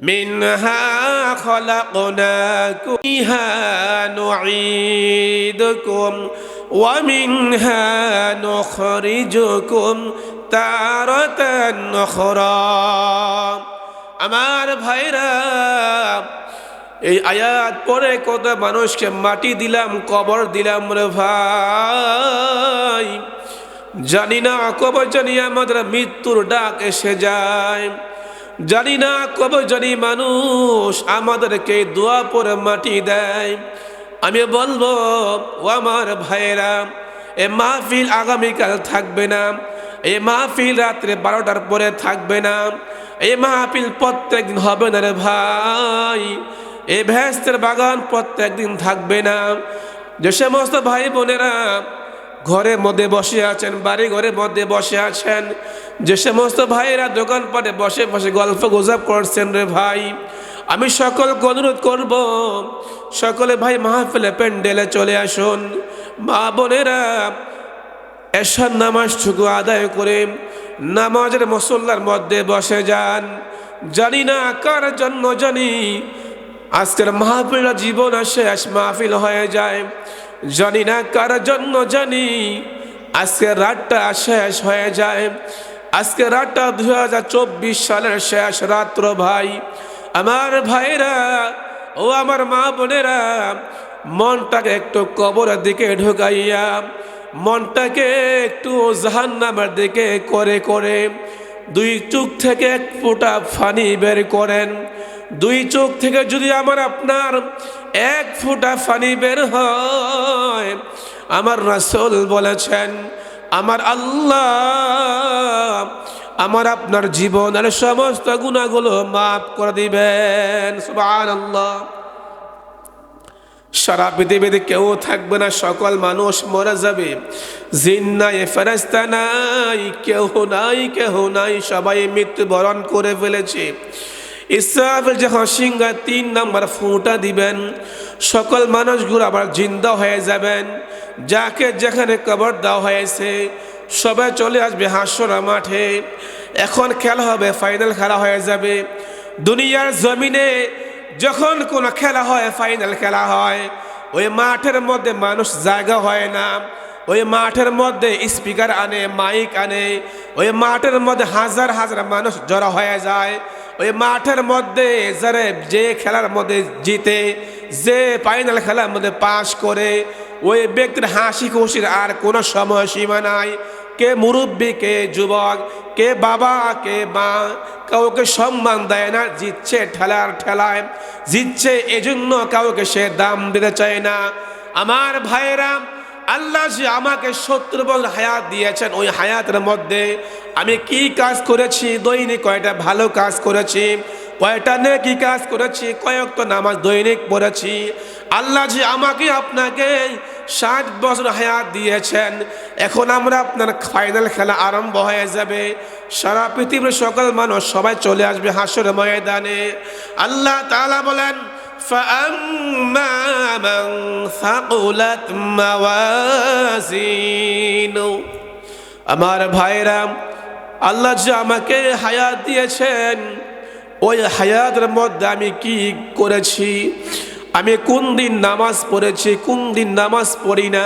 منها خلقناكم فيها نعيدكم ومنها نخرجكم تارة أخرى আমার ভাইরা এই আয়াত পরে কত মানুষকে মাটি দিলাম কবর দিলাম রে ভাই জানি না কবে জানি আমাদের মৃত্যুর ডাক এসে যায় জানি না কবে জানি মানুষ আমাদেরকে দোয়া পরে মাটি দেয়। আমি বলব, ও আমার ভাইয়েরা, এ মাহফিল আগামীকাল থাকবে না। এ মাহফিল রাত্রে বারোটার পরে থাকবে না। এই মাহফিল প্রত্যেক দিন হবে না রে ভাই। এই ভ্যাস্তের বাগান প্রত্যেক দিন থাকবে না। যে সমস্ত ভাই বোনেরা ঘরের মধ্যে বসে আছেন বাড়ি ঘরের মধ্যে বসে আছেন। যে সমস্ত ভাইয়েরা দোকানপাটে বসে বসে গল্প গোজাব করছেন রে ভাই, আমি সকলকে অনুরোধ করব, সকলে ভাই মাহফিলে প্যান্ডেলে চলে আসুন। মা বোনেরা, এশার নামাজটুকু আদায় করে নামাজের মসল্লার মধ্যে বসে যান। জানি না কার জন্য জানি আজকের মাহফিল জীবন শেষ মাহফিল হয়ে যায়। জানি না কার জন্য জানি। আজকে রাতটা শেষ হয়ে যায়। আজকে রাতটা দু হাজার চব্বিশ সালের শেষ রাত্র ভাই। আমার ভাইরা, ও আমার মা বোনেরা, মনটাকে একটু কবরের দিকে ঢুকাইয়া, মনটাকে একটু জাহান্নামের দিকে করে করে দুই চোখ থেকে এক ফোঁটা ফানি বের করেন। দুই চোখ থেকে যদি আমার আপনার এক ফুটা ফানি বের হয়, আমার রাসূল বলেছেন, আমার আল্লাহ আমার আপনার জীবনের সমস্ত গুণাগুলো মাফ করে দিবেন। সুবহানাল্লাহ। সারা পৃথিবীতে কেউ থাকবে না, সকল মানুষ মরে যাবে। জিন নাই ফেরেস্তা নাই কেউ নাই, কেহ নাই, সবাই মৃত্যুবরণ করে ফেলেছে। ইসরাফেল যখন সিংহা তিন নম্বর ফুঁটা দিবেন, সকল মানুষগুলো আবার জিন্দা হয়ে যাবেন। যাকে যেখানে কবর দেওয়া হয়েছে, সবাই চলে আসবে হাস্যরা মাঠে। এখন খেলা হবে ফাইনাল খেলা হয়ে যাবে। দুনিয়ার জমিনে যখন কোনো খেলা হয় ফাইনাল খেলা হয়। ওই মাঠের মধ্যে মানুষ জায়গা হয় না। ওই মাঠের মধ্যে স্পিকার আনে মাইক আনে। ওই মাঠের মধ্যে হাজার হাজার মানুষ জড়ো হয়ে যায়। ওই মাঠের মধ্যে যারা যে খেলার মধ্যে জিতে, যে ফাইনাল খেলার মধ্যে পাশ করে, ওই ব্যক্তির হাসি খুশির আর কোনো সময় সীমা নাই। কে মুরব্বী, কে যুবক, কে বাবা, কে মা, কাউকে সম্মান দেয় না, জিতছে ঠেলার ঠেলায়, জিতছে এজন্য কাউকে সে দাম দিতে চায় না। আমার ভাইয়েরা আল্লাহ যে আমাকে সত্তর বছর হায়াত দিয়েছেন, ওই হায়াতের মধ্যে আমি কি কাজ করেছি, দৈনিক কয়টা ভালো কাজ করেছি, কয়টা নে কি কাজ করেছি কয়েক তো নামাজ দৈনিক পড়েছি। আল্লাহ যে আমাকে আপনাকে ষাট বছর হায়াত দিয়েছেন, এখন আমরা আপনার ফাইনাল খেলা আরম্ভ হয়ে যাবে। সারা পৃথিবীর সকল মানুষ সবাই চলে আসবে হাসর ময়দানে। আল্লাহ তাআলা বলেন فأما من ثقلت موازينه আমার ভাইরা আল্লাহ যে আমাকে হায়াত দিয়েছেন ওই হায়াতের মধ্যে আমি কি করেছি আমি কোন দিন নামাজ পড়েছি কোন দিন নামাজ পড়ি না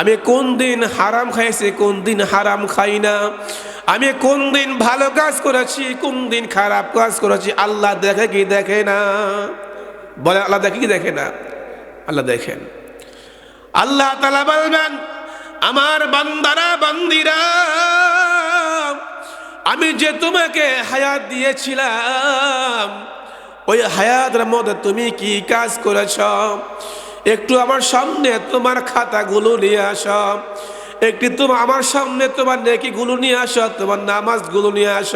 আমি কোন দিন হারাম খাইছি কোন দিন হারাম খাই না আমি কোন দিন ভালো কাজ করেছি কোন দিন খারাপ কাজ করেছি আল্লাহ দেখে কি দেখে না বলে, আল্লাহ দেখে কি দেখে না? আল্লাহ দেখেন। আল্লাহ তালা বলবেন, আমার বান্দারা, বান্দিরা, আমি যে তোমাকে হায়াত দিয়েছিলাম, ওই হায়াতের মধ্যে তুমি কি কাজ করেছ? একটু আমার সামনে তোমার খাতাগুলো নিয়ে আস। একটি তোমার আমার সামনে তোমার নেকিগুলো নিয়ে আস, তোমার নামাজগুলো নিয়ে আস,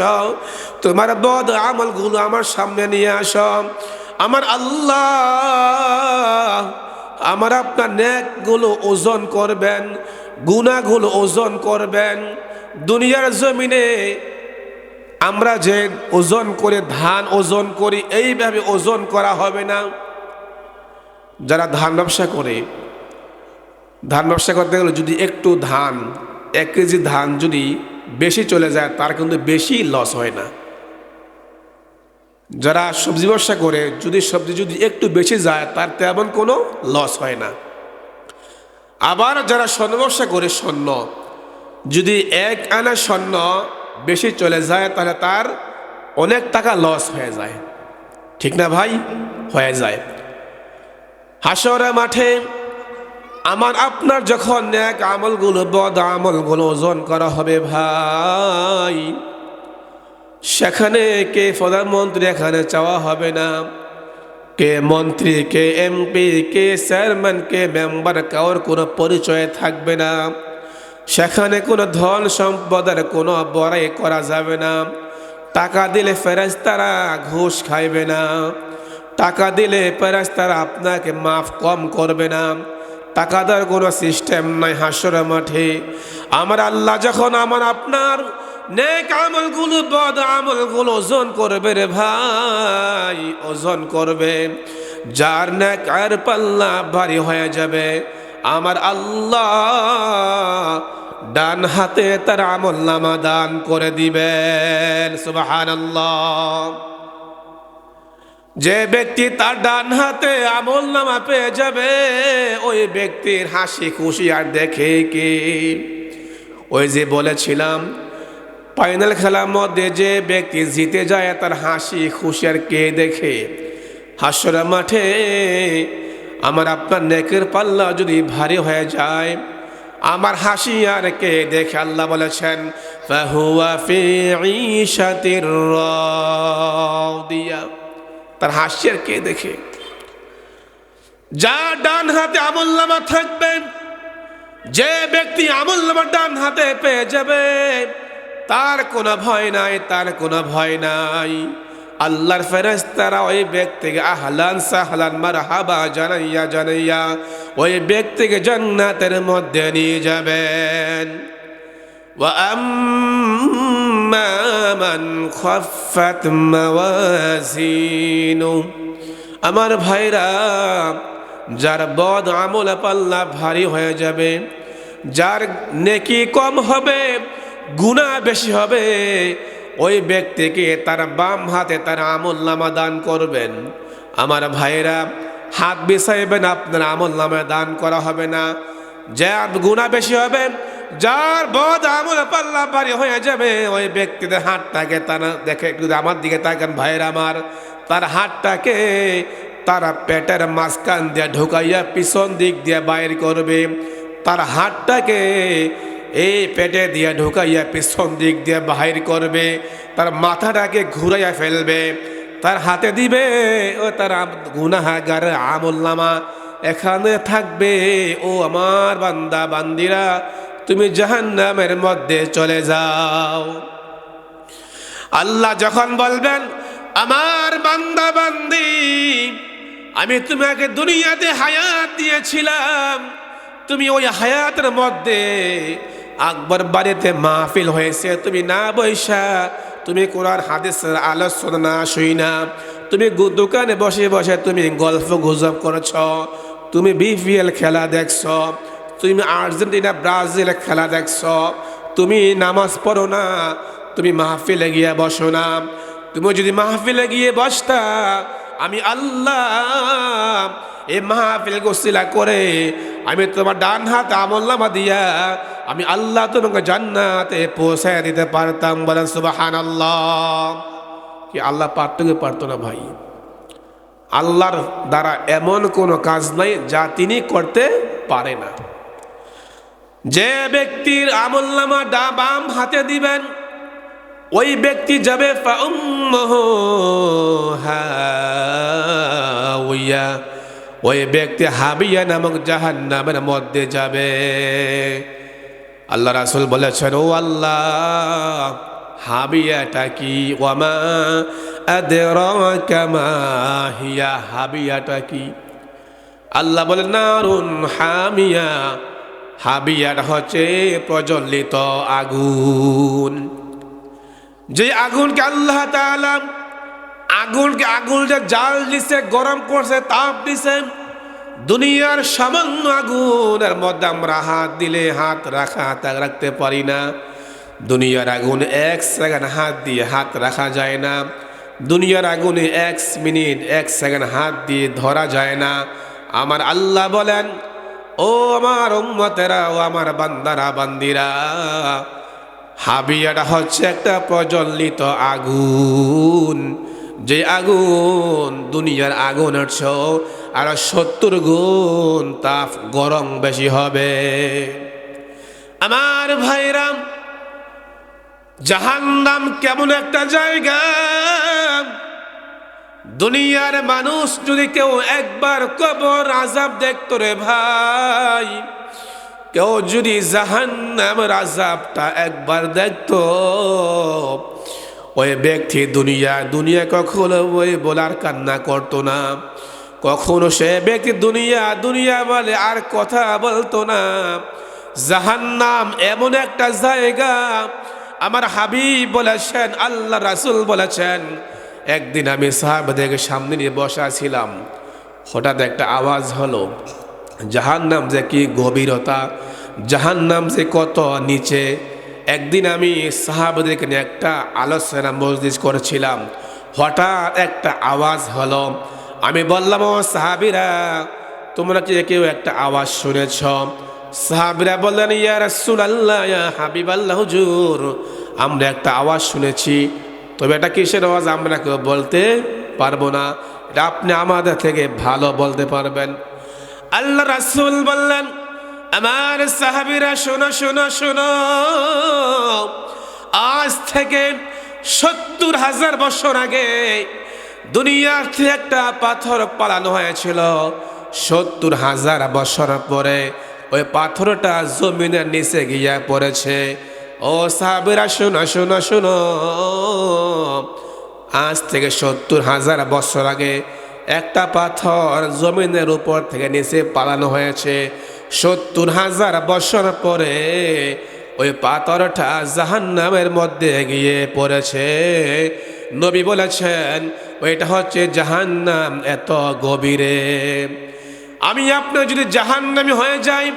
তোমার বদ আমলগুলো আমার সামনে নিয়ে আস। আমার আল্লাহ, আমার আপনার নেকগুলো ওজন করবেন গুণাগুলো ওজন করবেন। দুনিয়ার জমিনে আমরা যে ওজন করে, ধান ওজন করি, এইভাবে ওজন করা হবে না। যারা ধান ব্যবসা করে, ধান ব্যবসা করতে গেলে যদি একটু ধান, এক কেজি ধান যদি বেশি চলে যায়, তার কিন্তু বেশি লস হয় না। যারা সবজি ব্যবসা করে, যদি সবজি যদি একটু বেশি যায়, তার তেমন কোনো লস হয় না। আবার যারা স্বর্ণ ব্যবসা করে, স্বর্ণ, যদি এক আনা স্বর্ণ বেশি চলে যায়, তাহলে তার অনেক টাকা লস হয়ে যায়। ঠিক না ভাই? হয়ে যায়। হাসরা মাঠে আমার আপনার যখন এক আমলগুলো, বদ আমলগুলো ওজন করা হবে ভাই। সেখানে কে প্রধানমন্ত্রী, এখানে চাওয়া হবে না। কে মন্ত্রী, কে এমপি, কে চেয়ারম্যান, কে মেম্বার, কারোর কোনো পরিচয় থাকবে না। সেখানে কোনো ধন সম্পদের কোনো বড়াই করা যাবে না। টাকা দিলে ফেরেস্তারা ঘুষ খাইবে না। টাকা দিলে ফেরেস্তারা আপনাকে মাফ কম করবে না। টাকা দেওয়ার কোনো সিস্টেম নাই হাসর মাঠে। আমার আল্লাহ যখন আমার আপনার নেক আমলগুলো, বদ আমলগুলো ওজন করবে রে ভাই, ওজন করবে। যার নেক আর পাল্লা ভারী হয়ে যাবে, আমার আল্লাহ ডান হাতে তার আমল নামা দান করে দিবেন সুবাহান যে ব্যক্তি তার ডান হাতে আমল নামা পেয়ে যাবে, ওই ব্যক্তির হাসি খুশি আর দেখে কি? ওই যে বলেছিলাম ফাইনাল খেলার মধ্যে যে ব্যক্তি জিতে যায় তার হাসি খুশি আর কে দেখে? হাসরা মাঠে আমার আপনার নেকের পাল্লা যদি ভারী হয়ে যায়, আমার হাসি আর কে দেখে? আল্লাহ বলেছেন তার হাসি আর কে দেখে? যা ডান হাতে আমল থাকবেন যে ব্যক্তি আমল ডান হাতে পেয়ে যাবে তার কোনো ভয় নাই তার কোনো ভয় নাই আল্লাহর ফেরেস্তারা ওই ব্যক্তিকে আহলান সাহলান মার হাবা জানাইয়া জানাইয়া ওই ব্যক্তিকে জান্নাতের মধ্যে নিয়ে যাবেন وأما من خفت موازينه আমার ভাইরা যার বদ আমল পাল্লা ভারী হয়ে যাবে যার নেকি কম হবে গুণা বেশি হবে। ওই ব্যক্তিকে তার বাম হাতে তার আমল নামা দান করবেন। আমার ভাইরা হাত বিছাইবেন, আপনার আমল নামা দান করা হবে না। যার গুণা বেশি হবে, যার বদ আমল পাল্লা বাড়ি হয়ে যাবে, ওই ব্যক্তিদের হাতটাকে তারা দেখে একটু আমার দিকে তাকান ভাইয়ের আমার। তার হাতটাকে তারা পেটের মাঝখান দিয়ে ঢুকাইয়া পিছন দিক দিয়ে বাইর করবে। তার হাতটাকে এই পেটে দিয়ে ঢুকাইয়া পিছন দিক দিয়ে বাহির করবে, তার মাথাটাকে ঘুরাইয়া ফেলবে, তার হাতে দিবে ও তার গুনাহাগার আমল নামা এখানে থাকবে ও আমার বান্দা, বান্দিরা, তুমি জাহান্নামের মধ্যে চলে যাও। আল্লাহ যখন বলবেন, আমার বান্দা, বান্দি, আমি তোমাকে দুনিয়াতে হায়াত দিয়েছিলাম, তুমি ওই হায়াতের মধ্যে আকবর বাড়িতে মাহফিল হয়েছে। তুমি না বৈশা, তুমি কোরআন হাদিসের আলোচনা না শুই না তুমি দোকানে বসে বসে তুমি গল্প গুজব করছ। তুমি বিপিএল খেলা দেখছ। তুমি আর্জেন্টিনা, ব্রাজিল খেলা দেখছ। তুমি নামাজ পড়ো না, তুমি মাহফিলে গিয়ে বসো না। তুমি যদি মাহফিলে গিয়ে বসতা, আমি আল্লাহ, এ মাহফিল গোসিলা করে আমি তোমার ডান হাত আমল্লামা দিয়া আমি আল্লাহ তোমাকে জান্নাতে পৌঁছায় দিতে পারতাম, বলেন সুবাহান আল্লাহ কি আল্লাহ পারত কি পারতো না ভাই। আল্লাহর দ্বারা এমন কোনো কাজ নাই যা তিনি করতে পারে না। যে ব্যক্তির আমল্লামা ডা বাম হাতে দিবেন, ওই ব্যক্তি যাবে ওই ব্যক্তি হাবিয়া নামক জাহান নামের মধ্যে যাবে। আল্লাহ রাসুল বলেছেন, ও আল্লাহ, হাবিয়াটা কি? ওয়ামা হিয়া, হাবিয়াটা কি? আল্লাহ বলে নারুন হামিয়া, হাবিয়াটা হচ্ছে প্রজ্বলিত আগুন। যে আগুনকে আল্লাহ আগুনকে আগুন যে জাল দিছে, গরম করছে, তাপ দিছে দুনিয়ার সামান্য আগুনের মধ্যে আমরা হাত দিলে হাত রাখা হাত রাখতে পারি না। দুনিয়ার আগুন এক সেকেন্ড হাত দিয়ে হাত রাখা যায় না। দুনিয়ার আগুনে এক মিনিট, এক সেকেন্ড হাত দিয়ে ধরা যায় না। আমার আল্লাহ বলেন, ও আমার উম্মতেরা, ও আমার বান্দারা, বান্দিরা, হাবিয়াটা হচ্ছে একটা প্রজ্বলিত আগুন। যে আগুন দুনিয়ার আগুনের চেয়েও আর সত্তর গুণ তাপ গরম বেশি হবে। আমার ভাইরাম জাহান্নাম কেমন একটা জায়গা। দুনিয়ার মানুষ যদি কেউ একবার কবর আজাব দেখত রে ভাই, কেউ যদি জাহান্নামের আজাবটা একবার দেখত, ওই ব্যক্তি দুনিয়া দুনিয়া কখনো ওই বলার কান্না করতো না। কখনো সে ব্যক্তি দুনিয়া দুনিয়া বলে আর কথা বলতো না। জাহান্নাম এমন একটা জায়গা, আমার হাবিব বলেছেন, আল্লাহ রাসুল বলেছেন, একদিন আমি সাহাবাদেরকে সামনে নিয়ে বসা ছিলাম হঠাৎ একটা আওয়াজ হলো, জাহান্নাম যে কি গভীরতা, জাহান্নাম যে কত নিচে। একদিন আমি সাহাবাদেরকে নিয়ে একটা আলোচনা মজলিস করেছিলাম। হঠাৎ একটা আওয়াজ হলো আমি বললাম, ও সাহাবিরা, তোমরা কি কেউ একটা আওয়াজ শুনেছ? সাহাবিরা বললেন, ইয়া রাসূল আল্লাহ ইয়া হাবিব আল্লাহ হুজুর, আমরা একটা আওয়াজ শুনেছি। তবে এটা কিসের আওয়াজ আমরা কেউ বলতে পারব না। এটা আপনি আমাদের থেকে ভালো বলতে পারবেন। আল্লাহ রাসূল বললেন, আমার সাহাবিরা, শোনো শোনো শোনো, আজ থেকে সত্তর হাজার বছর আগে দুনিয়ার থেকে একটা পাথর পালানো হয়েছিল। সত্তর হাজার বছর পরে ওই পাথরটা জমিনের নিচে গিয়া পড়েছে। ও সাহাবিরা, শোনো শোনো শোনো। আজ থেকে সত্তর হাজার বছর আগে একটা পাথর জমিনের উপর থেকে নিচে পালানো হয়েছে। সত্তর হাজার বছর পরে ওই পাথরটা জাহান্নামের মধ্যে গিয়ে পড়েছে। নবী বলেছেন ওইটা হচ্ছে জাহান্নাম, এত গভীরে। আমি আপনার যদি জাহান্নামি হয়ে যাই,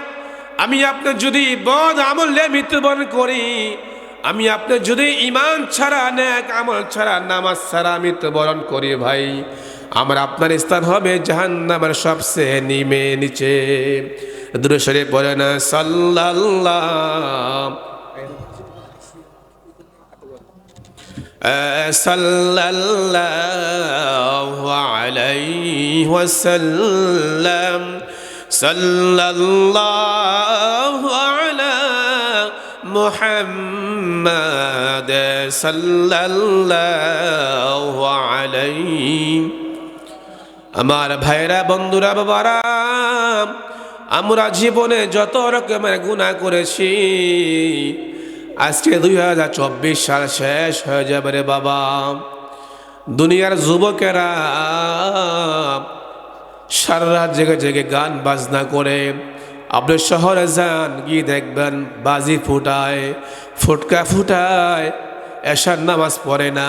আমি আপনার যদি বদ আমলে মৃত্যুবরণ করি, আমি আপনার যদি ইমান ছাড়া, নেক আমল ছাড়া, নামাজ ছাড়া মৃত্যুবরণ করি ভাই, আমার আপনার স্থান হবে জাহান্নামের সবচেয়ে নিমে নিচে। দূরে পড়ে না সাল্লাল্লাহ। صلى الله عليه وسلم صلى الله على محمد صلى الله عليه আমার ভাইরা বন্ধুরা বাবারা আমরা জীবনে যত রকমের গুণা করেছি আজকে দুই হাজার চব্বিশ সাল শেষ হয়ে যাবে রে বাবা। দুনিয়ার যুবকেরা সারা রাত জেগে জেগে গান বাজনা করে আপনি শহরে যান, গিয়ে দেখবেন বাজি ফুটায়, ফুটকা ফুটায় এসার নামাজ পড়ে না।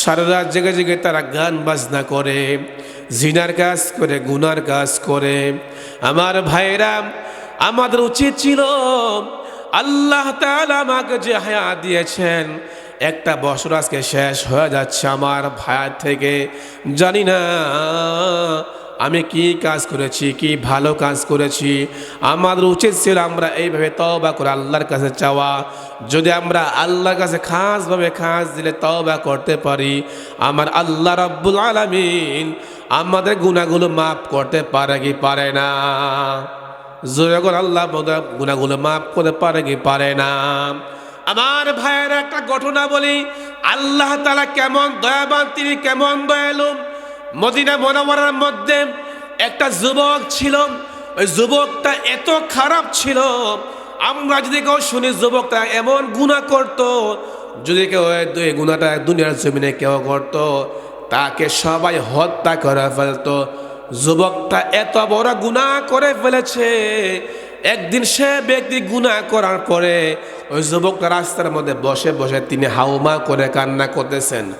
সারা রাত জেগে জেগে তারা গান বাজনা করে, জিনার কাজ করে, গুনার কাজ করে। আমার ভাইরা, আমাদের উচিত ছিল আল্লাহ আমাকে যে হায়াত দিয়েছেন, একটা বছর আজকে শেষ হয়ে যাচ্ছে আমার ভাইয়ার থেকে। জানি না, আমি কি কাজ করেছি, কি ভালো কাজ করেছি। আমাদের উচিত ছিল আমরা এইভাবে তবা করে আল্লাহর কাছে চাওয়া যদি আমরা আল্লাহর কাছে খাসভাবে খাস দিলে তবা করতে পারি, আমার আল্লাহ রব্বুল আলমিন আমাদের গুণাগুলো মাফ করতে পারে কি পারে না? করে আল্লাহ গুণাগুলো মাফ করে পারে কি পারে না? আমার ভাইয়ের, একটা ঘটনা বলি। আল্লাহ তালা কেমন দয়াবান, তিনি কেমন দয়ালু। মদিনা মনোমরার মধ্যে একটা যুবক ছিল। ওই যুবকটা এত খারাপ ছিল। আমরা যদি কেউ শুনি যুবকটা এমন গুণা করত, যদি কেউ গুণাটা দুনিয়ার জমিনে কেউ করত, তাকে সবাই হত্যা করে ফেলতো। যুবকটা এত বড় গুণা করে ফেলেছে। একদিন সে ব্যক্তি গুণা করার পরে ওই যুবকটা রাস্তার মধ্যে বসে বসে তিনি হাউমা করে কান্না করতেছেন।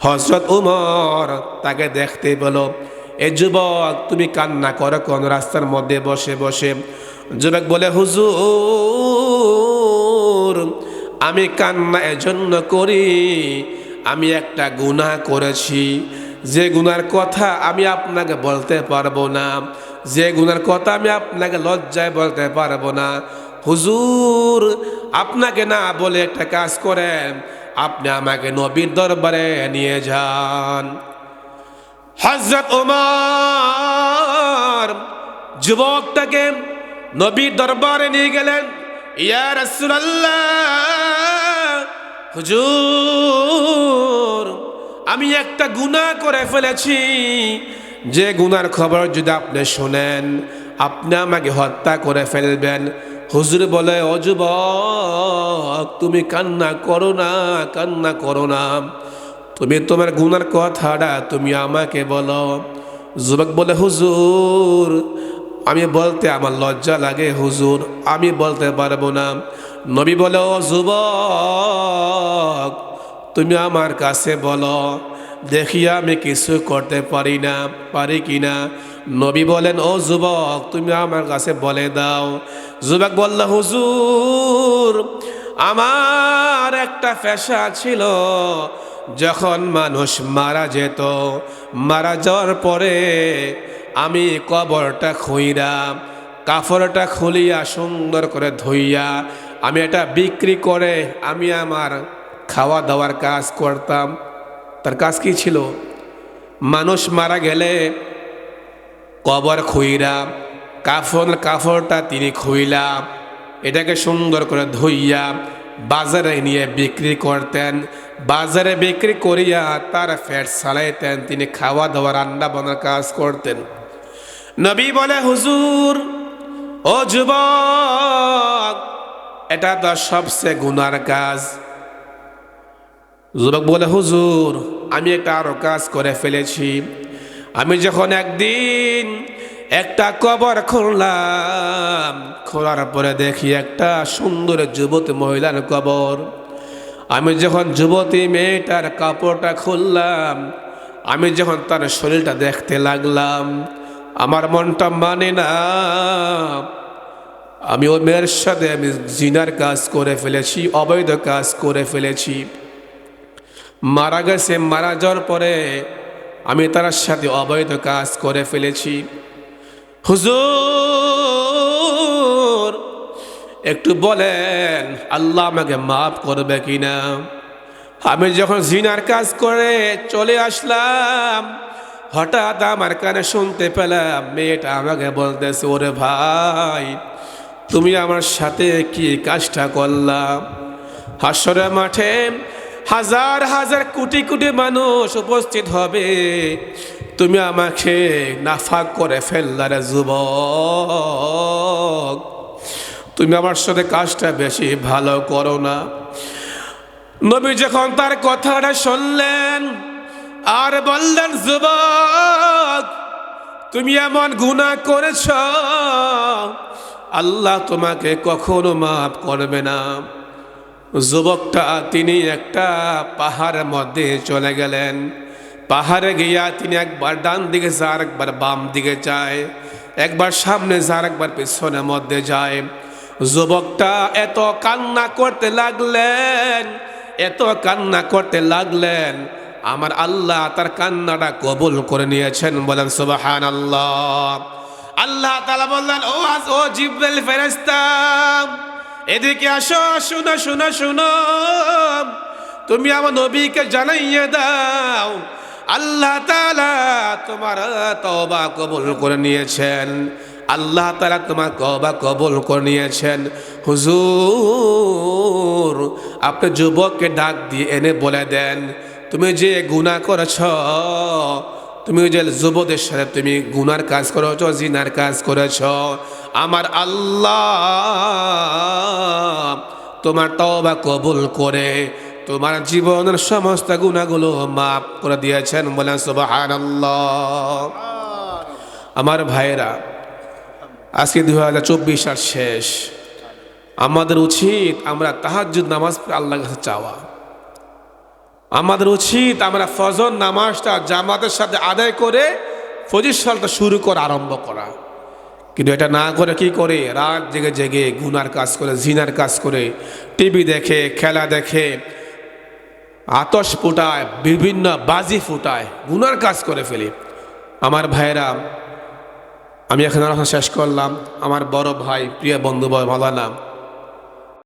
হজরত উমর তাকে দেখতে বলো এ যুবক, তুমি কান্না করো কোন? রাস্তার মধ্যে বসে বসে যুবক বলে, হুজুর, আমি কান্না এজন্য করি, আমি একটা গুনাহ করেছি। যে গুনার কথা আমি আপনাকে বলতে পারব না, যে গুনার কথা আমি আপনাকে লজ্জায় বলতে পারব না। হুজুর, আপনাকে না বলে একটা কাজ করেন, আপনি আমাকে নবীর দরবারে নিয়ে যান। হজরত ওমর যুবকটাকে নবীর দরবারে নিয়ে গেলেন। ইয়া হুজুর আমি একটা গুনাহ করে ফেলেছি। যে গুনার খবর যদি আপনি শোনেন, আপনি আমাকে হত্যা করে ফেলবেন। হুজুর বলে, ও যুবক, তুমি কান্না করো না, কান্না করো না। তুমি তোমার গুনার কথাটা তুমি আমাকে বলো। যুবক বলে, হুজুর, আমি বলতে আমার লজ্জা লাগে হুজুর, আমি বলতে পারব না। নবী বলে, ও যুবক তুমি আমার কাছে বলো, দেখি আমি কিছু করতে পারি না, পারি কি না? নবী বলেন, ও যুবক, তুমি আমার কাছে বলে দাও। যুবক বলল, হুজুর, আমার একটা পেশা ছিল। যখন মানুষ মারা যেত, মারা যাওয়ার পরে আমি কবরটা খুইরা কাপড়টা খুলিয়া সুন্দর করে ধুইয়া, আমি এটা বিক্রি করে, আমি আমার খাওয়া দাওয়ার কাজ করতাম। তার কাজ কি ছিল? মানুষ মারা গেলে কবর খুইরা, কাফন কাপড়টা তিনি খুইলা, এটাকে সুন্দর করে ধুইয়া বাজারে নিয়ে বিক্রি করতেন। বাজারে বিক্রি করিয়া তার ফ্যাট সালাইতেন, তিনি খাওয়া দাওয়া, রান্না বান্নার কাজ করতেন। নবী বলে, হুজুর, ও যুবক, এটা তো সবচেয়ে গুনার কাজ। যুবক বলে, হুজুর, আমি একটা আরও কাজ করে ফেলেছি। আমি যখন একদিন একটা কবর খুললাম, খোলার পরে দেখি একটা সুন্দর যুবতী মহিলার কবর। আমি যখন যুবতী মেয়েটার কাপড়টা খুললাম, আমি যখন তার শরীরটা দেখতে লাগলাম, আমার মনটা মানে না, আমি ওই মেয়ের সাথে আমি জিনার কাজ করে ফেলেছি, অবৈধ কাজ করে ফেলেছি। মারা গেছে, মারা যাওয়ার পরে আমি তার সাথে অবৈধ কাজ করে ফেলেছি। হুজুর, একটু বলেন, আল্লাহ আমাকে মাফ করবে কিনা? আমি যখন জিনার কাজ করে চলে আসলাম, হঠাৎ আমার কানে শুনতে পেলাম, মেয়েটা আমাকে বলতেছে, ওরে ভাই, তুমি আমার সাথে কি কাজটা করলাম হাসরের মাঠে হাজার হাজার কোটি কোটি মানুষ উপস্থিত হবে। তুমি আমাকে নাফাক করে ফেললারে যুবক। তুমি আমার সাথে কাজটা বেশি ভালো করো না। নবী যখন তার কথাটা শুনলেন আর বললেন, যুবক, তুমি এমন গুনাহ করেছ, আল্লাহ তোমাকে কখনো মাফ করবে না। যুবকটা, তিনি একটা পাহাড়ের মধ্যে চলে গেলেন। পাহাড়ে গিয়া তিনি একবার ডান দিকে যায় একবার বাম দিকে যায়, একবার সামনে যায় একবার পিছনের মধ্যে যায়। যুবকটা এত কান্না করতে লাগলেন, এত কান্না করতে লাগলেন। আমার আল্লাহ তার কান্নাটা কবুল করে নিয়েছেন, বলেন সুবাহান আল্লাহ আল্লাহ তালা বললেন, ও আজ, ও জিব্রাইল ফেরেস্তা এদিকে আসো, শুনো শুনো শুনো। তুমি আমার নবীকে জানাইয়ে দাও। আল্লাহ তালা তোমার তবা কবুল করে নিয়েছেন। আল্লাহ তালা তোমার কবা কবুল করে নিয়েছেন। হুজুর, আপনি যুবককে ডাক দিয়ে এনে বলে দেন, তুমি যে গুণা করেছ তুমি ওই যে যুবদের সাথে তুমি গুনার কাজ করেছ, জিনার কাজ করেছ, আমার আল্লাহ তোমার তবা কবুল করে তোমার জীবনের সমস্ত গুণাগুলো মাফ করে দিয়েছেন, বলেন সুবাহান আমার ভাইরা আজকে দু হাজার চব্বিশ সাল শেষ। আমাদের উচিত আমরা তাহাজুদ নামাজ আল্লাহর কাছে চাওয়া। আমাদের উচিত আমরা ফজর নামাজটা জামাতের সাথে আদায় করে ফজির সালটা শুরু করা, আরম্ভ করা। কিন্তু এটা না করে কি করে? রাত জেগে জেগে গুনার কাজ করে, জিনার কাজ করে, টিভি দেখে, খেলা দেখে আতস ফুটায়, বিভিন্ন বাজি ফুটায়, গুনার কাজ করে ফেলি। আমার ভাইয়েরা, আমি এখন শেষ করলাম। আমার বড় ভাই, প্রিয় বন্ধু ভাই মালানা